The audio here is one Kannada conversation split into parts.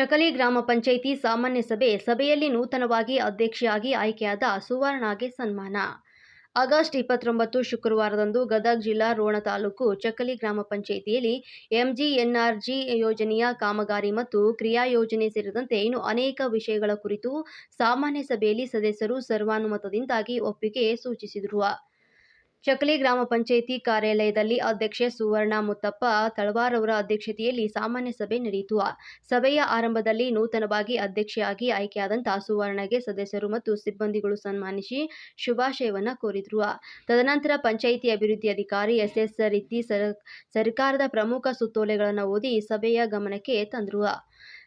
ಚಕಲಿ ಗ್ರಾಮ ಪಂಚಾಯಿತಿ ಸಾಮಾನ್ಯ ಸಭೆ, ಸಭೆಯಲ್ಲಿ ನೂತನವಾಗಿ ಅಧ್ಯಕ್ಷೆಯಾಗಿ ಆಯ್ಕೆಯಾದ ಸುವರ್ಣಾಗೆ ಸನ್ಮಾನ. ಆಗಸ್ಟ್ ಇಪ್ಪತ್ತೊಂಬತ್ತು ಶುಕ್ರವಾರದಂದು ಗದಗ ಜಿಲ್ಲಾ ರೋಣ ತಾಲೂಕು ಚಕಲಿ ಗ್ರಾಮ ಪಂಚಾಯಿತಿಯಲ್ಲಿ ಎಂಜಿಎನ್ಆರ್ಜಿ ಯೋಜನೆಯ ಕಾಮಗಾರಿ ಮತ್ತು ಕ್ರಿಯಾ ಯೋಜನೆ ಸೇರಿದಂತೆ ಇನ್ನು ಅನೇಕ ವಿಷಯಗಳ ಕುರಿತು ಸಾಮಾನ್ಯ ಸಭೆಯಲ್ಲಿ ಸದಸ್ಯರು ಸರ್ವಾನುಮತದಿಂದಾಗಿ ಒಪ್ಪಿಗೆ ಸೂಚಿಸಿದರು ಚಕಲಿ ಗ್ರಾಮ ಪಂಚಾಯಿತಿ ಕಾರ್ಯಾಲಯದಲ್ಲಿ ಅಧ್ಯಕ್ಷೆ ಸುವರ್ಣ ಮುತ್ತಪ್ಪ, ತಳವಾರ್ ಅಧ್ಯಕ್ಷತೆಯಲ್ಲಿ ಸಾಮಾನ್ಯ ಸಭೆ ನಡೆಯಿತು. ಸಭೆಯ ಆರಂಭದಲ್ಲಿ ನೂತನವಾಗಿ ಅಧ್ಯಕ್ಷೆಯಾಗಿ ಆಯ್ಕೆಯಾದಂತಹ ಸುವರ್ಣಗೆ ಸದಸ್ಯರು ಮತ್ತು ಸಿಬ್ಬಂದಿಗಳು ಸನ್ಮಾನಿಸಿ ಶುಭಾಶಯವನ್ನ ಕೋರಿದ್ರು. ತದನಂತರ ಪಂಚಾಯಿತಿ ಅಭಿವೃದ್ಧಿ ಅಧಿಕಾರಿ ಎಸ್ ಎಸ್ ರೀತಿ ಸರ್, ಸರ್ಕಾರದ ಪ್ರಮುಖ ಸುತ್ತೋಲೆಗಳನ್ನು ಓದಿ ಸಭೆಯ ಗಮನಕ್ಕೆ ತಂದರು.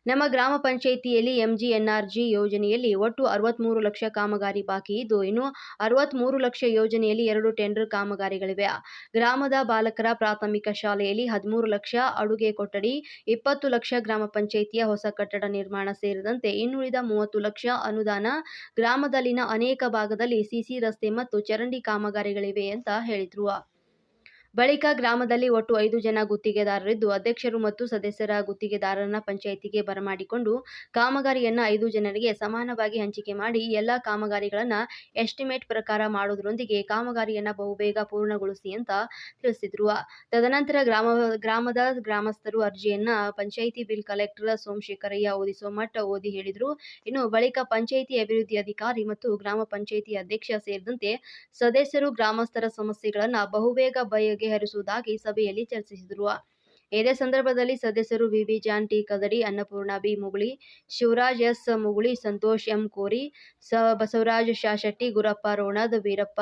ನಮ್ಮ ಗ್ರಾಮ ಪಂಚಾಯಿತಿಯಲ್ಲಿ ಎಂಜಿಎನ್ಆರ್ಜಿ ಯೋಜನೆಯಲ್ಲಿ ಒಟ್ಟು ಅರವತ್ತ್ಮೂರು ಲಕ್ಷ ಕಾಮಗಾರಿ ಬಾಕಿ ಇದ್ದು, ಇನ್ನು ಅರವತ್ತ್ಮೂರು ಲಕ್ಷ ಯೋಜನೆಯಲ್ಲಿ ಎರಡು ಟೆಂಡರ್ ಕಾಮಗಾರಿಗಳಿವೆ. ಗ್ರಾಮದ ಬಾಲಕರ ಪ್ರಾಥಮಿಕ ಶಾಲೆಯಲ್ಲಿ ಹದಿಮೂರು ಲಕ್ಷ ಅಡುಗೆ ಕೊಠಡಿ, ಇಪ್ಪತ್ತು ಲಕ್ಷ ಗ್ರಾಮ ಪಂಚಾಯಿತಿಯ ಹೊಸ ಕಟ್ಟಡ ನಿರ್ಮಾಣ ಸೇರಿದಂತೆ ಇನ್ನುಳಿದ ಮೂವತ್ತು ಲಕ್ಷ ಅನುದಾನ ಗ್ರಾಮದಲ್ಲಿನ ಅನೇಕ ಭಾಗದಲ್ಲಿ ಸಿಸಿ ರಸ್ತೆ ಮತ್ತು ಚರಂಡಿ ಕಾಮಗಾರಿಗಳಿವೆ ಅಂತ ಹೇಳಿದ್ರು. ಬಳಿಕ ಗ್ರಾಮದಲ್ಲಿ ಒಟ್ಟು ಐದು ಜನ ಗುತ್ತಿಗೆದಾರರಿದ್ದು, ಅಧ್ಯಕ್ಷರು ಮತ್ತು ಸದಸ್ಯರ ಗುತ್ತಿಗೆದಾರರನ್ನ ಪಂಚಾಯಿತಿಗೆ ಬರಮಾಡಿಕೊಂಡು ಕಾಮಗಾರಿಯನ್ನ ಐದು ಜನರಿಗೆ ಸಮಾನವಾಗಿ ಹಂಚಿಕೆ ಮಾಡಿ ಎಲ್ಲ ಕಾಮಗಾರಿಗಳನ್ನ ಎಸ್ಟಿಮೇಟ್ ಪ್ರಕಾರ ಮಾಡೋದರೊಂದಿಗೆ ಕಾಮಗಾರಿಯನ್ನ ಬಹುಬೇಗ ಪೂರ್ಣಗೊಳಿಸಿ ಅಂತ ತಿಳಿಸಿದ್ರು. ತದನಂತರ ಗ್ರಾಮ, ಗ್ರಾಮದ ಗ್ರಾಮಸ್ಥರು ಅರ್ಜಿಯನ್ನ ಪಂಚಾಯಿತಿ ಬಿಲ್ ಕಲೆಕ್ಟರ್ ಸೋಮಶೇಖರಯ್ಯ ಓದಿಸುವ ಮಟ್ಟ ಓದಿ ಹೇಳಿದ್ರು. ಇನ್ನು ಬಳಿಕ ಪಂಚಾಯಿತಿ ಅಭಿವೃದ್ಧಿ ಅಧಿಕಾರಿ ಮತ್ತು ಗ್ರಾಮ ಪಂಚಾಯಿತಿ ಅಧ್ಯಕ್ಷ ಸೇರಿದಂತೆ ಸದಸ್ಯರು ಗ್ರಾಮಸ್ಥರ ಸಮಸ್ಯೆಗಳನ್ನ ಬಹುಬೇಗ ಬಗೆಹರಿಸುವುದಾಗಿ ಸಭೆಯಲ್ಲಿ ಚರ್ಚಿಸಿದರು. ಇದೇ ಸಂದರ್ಭದಲ್ಲಿ ಸದಸ್ಯರು ವಿವಿ Jan T Kadadi, Annapurna B Muguli, Shivaraj S Muguli, Santosh M Kori, ಸ ಬಸವರಾಜ್ ಶಾಶೆಟ್ಟಿ, ಗುರಪ್ಪ ರೋಣದ್, ವೀರಪ್ಪ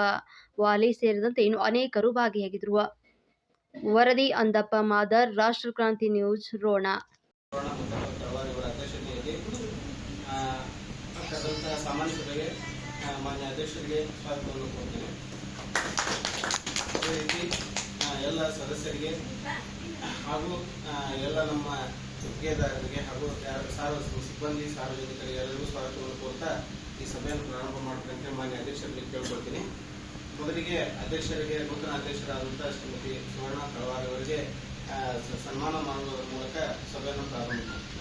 ವಾಲಿ ಸೇರಿದಂತೆ ಇನ್ನು ಅನೇಕರು ಭಾಗಿಯಾಗಿದ್ರು ವರದಿ ಅಂದಪ್ಪ ಮಾದರ್ ರಾಷ್ಟ್ರಕ್ರಾಂತಿ ನ್ಯೂಸ್, ರೋಣ. ಸಾಮಾನ್ಯ ಸಭೆಗೆ ಮಾನ್ಯ ಅಧ್ಯಕ್ಷರಿಗೆ ಸದಸ್ಯರಿಗೆ ಹಾಗೂ ಎಲ್ಲ ನಮ್ಮ ಗುತ್ತಿಗೆದಾರರಿಗೆ ಹಾಗೂ ಸಾರ್ವಜನಿಕ ಸಾರ್ವ ಸಿಬ್ಬಂದಿ, ಸಾರ್ವಜನಿಕರಿಗೆ ಎಲ್ಲರಿಗೂ ಸ್ವಾಗತವನ್ನು ಕೋರ್ತಾ ಈ ಸಭೆಯನ್ನು ಪ್ರಾರಂಭ ಮಾಡಬೇಕಂತ ಮಾನ್ಯ ಅಧ್ಯಕ್ಷರಲ್ಲಿ ಕೇಳ್ಕೊಳ್ತೀನಿ. ಮೊದಲಿಗೆ ಅಧ್ಯಕ್ಷರಿಗೆ, ನೂತನ ಅಧ್ಯಕ್ಷರಾದಂತಹ ಶ್ರೀಮತಿ ಸುವರ್ಣ ಕಳವಾರ್ ಅವರಿಗೆ ಸನ್ಮಾನ ಮಾಡುವುದರ ಮೂಲಕ ಸಭೆಯನ್ನು ಪ್ರಾರಂಭ ಮಾಡ್ತೀನಿ